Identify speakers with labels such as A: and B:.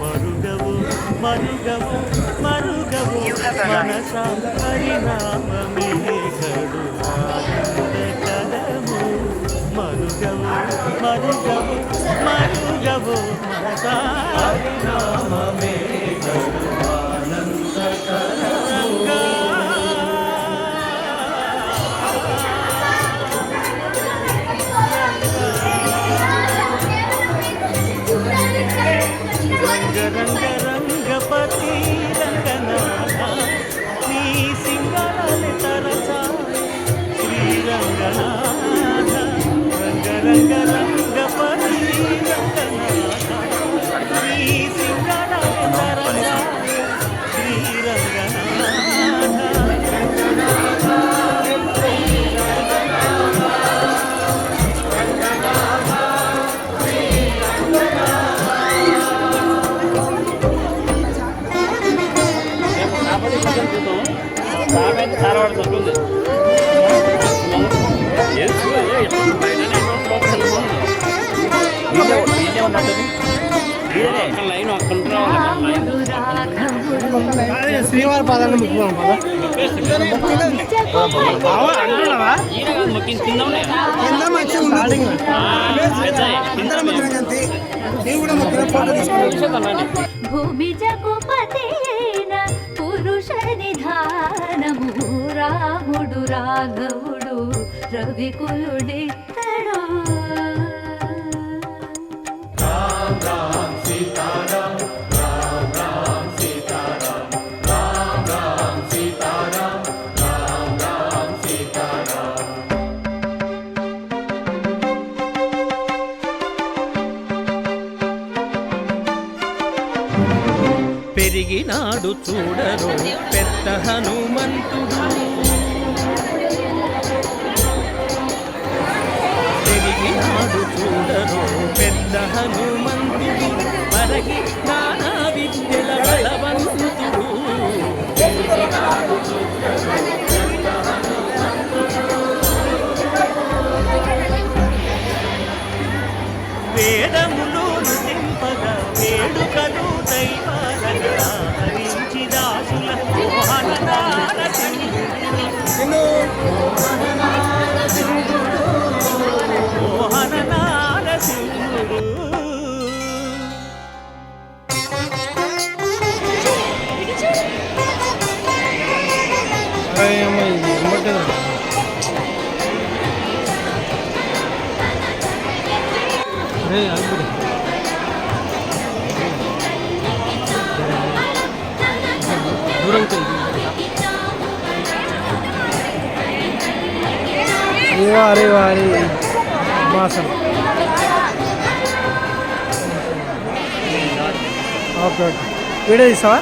A: మరుగవు మరుగవు మరుగవు మనస పరిణామమే కడు ఆనందకరము మరుగవు మరుగవు మరుగవు మనస పరిణామమే रंग
B: శ్రీవారి పాదాలను ముక్కున్నాం పదా కింద మంచిగా ఉన్నది అందరం మొక్కిన అంతే కూడా ఫోటో
C: భూమి జగుపతేన పురుష నిధానము. రాముడు రాఘవుడు రవికులుడిత్తడు
A: పెరిగినాడు చూడరు. పెద్ద హనుమంతుడు. పెరిగినాడు చూడరు. పెద్ద హనుమంతుడు. మరగి నానా విద్యల బలవంతుడు. వేదములు నృతింపగా వేడుకలు దైవా మోహననాద సింహుడు.
B: వారి వారి. మాసం. Okay okay. వీడియో తీస్తావా?